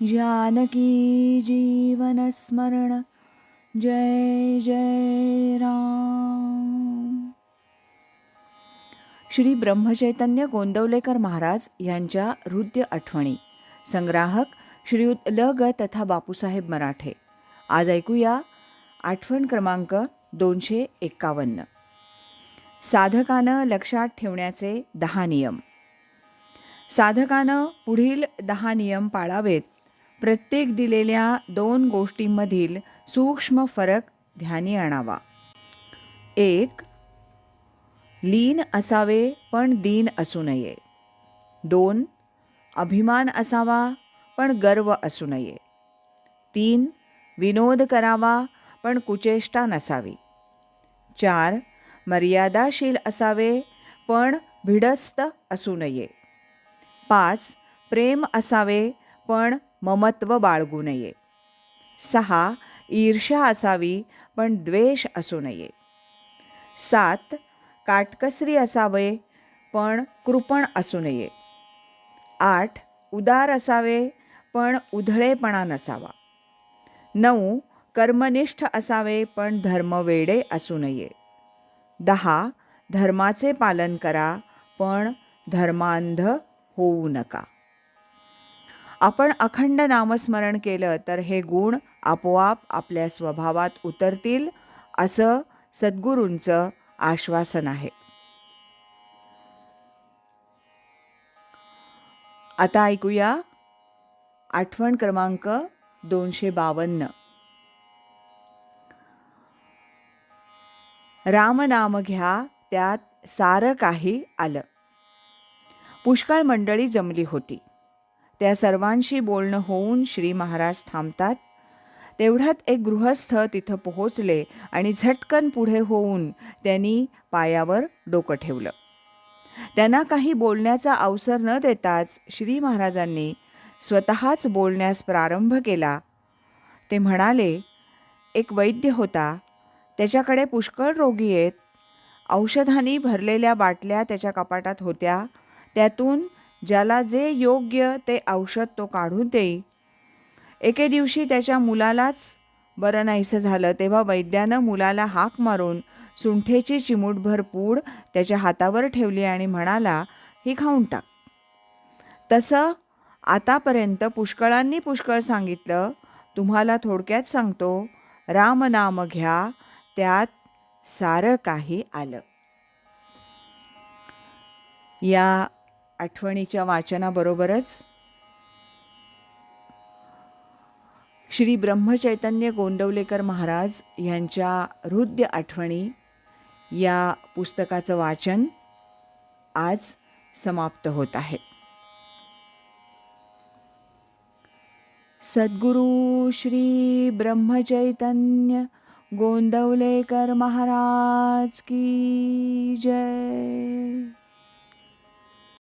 जानकी जीवनस्मरण जय जय राम। श्री ब्रह्मचैतन्य गोंदवलेकर महाराज यांच्या हृदय आठवणी। संग्राहक श्रीयुत ल ग तथा बापूसाहेब मराठे। आज ऐकूया आठवण क्रमांक दोनशे एक्कावन्न साधकानं लक्षात ठेवण्याचे दहा नियम। साधकानं पुढील दहा नियम पाळावेत प्रत्येक दिलेल्या दोन गोष्टींमधील सूक्ष्म फरक ध्यानी आणावा. एक लीन असावे पण दीन असू नये. दोन अभिमान असावा पण गर्व असू नये. तीन विनोद करावा पण कुचेष्टा नसावी. चार मर्यादाशील असावे पण भिडस्त असू नये. पाच प्रेम असावे पण ममत्व बाळगू नये. सहा ईर्ष्या असावी पण द्वेष असू नये. सात काटकसरी असावे पण कृपण असू नये. आठ उदार असावे पण उधळेपणा नसावा. नऊ कर्मनिष्ठ असावे पण धर्मवेडे असू नये. दहा धर्माचे पालन करा पण धर्मांध होऊ नका. आपण अखंड नामस्मरण केलं तर हे गुण आपोआप आपल्या स्वभावात उतरतील असं सद्गुरूंचं आश्वासन आहे. आता ऐकूया आठवण क्रमांक दोनशे बावन्न. रामनाम घ्या त्यात सारं काही आलं. पुष्कळ मंडळी जमली होती. त्या सर्वांशी बोलणं होऊन श्री महाराज थांबतात. तेवढ्यात एक गृहस्थ तिथं पोहोचले आणि झटकन पुढे होऊन त्यांनी पायावर डोकं ठेवलं. त्यांना काही बोलण्याचा अवसर न देताच श्री महाराजांनी स्वतःच बोलण्यास प्रारंभ केला. ते म्हणाले एक वैद्य होता. त्याच्याकडे पुष्कळ रोगी आहेत. औषधांनी भरलेल्या बाटल्या त्याच्या कपाटात होत्या. त्यातून ज्याला जे योग्य ते औषध तो काढून देई. एके दिवशी त्याच्या मुलालाच बरं नाहीसं झालं तेव्हा वैद्यानं मुलाला हाक मारून सुंठेची चिमूटभर पूड त्याच्या हातावर ठेवली आणि म्हणाला ही खाऊन टाक. तसं आतापर्यंत पुष्कळांनी पुष्कळ सांगितलं. तुम्हाला थोडक्यात सांगतो रामनाम घ्या त्यात सारं काही आलं. या आठवणीच्या वाचनाबरोबरच श्री ब्रह्मचैतन्य गोंदवलेकर महाराज यांच्या हृदय आठवणी या पुस्तकाचं वाचन आज समाप्त होत आहे. सद्गुरु श्री ब्रह्मचैतन्य गोंदवलेकर महाराज की जय.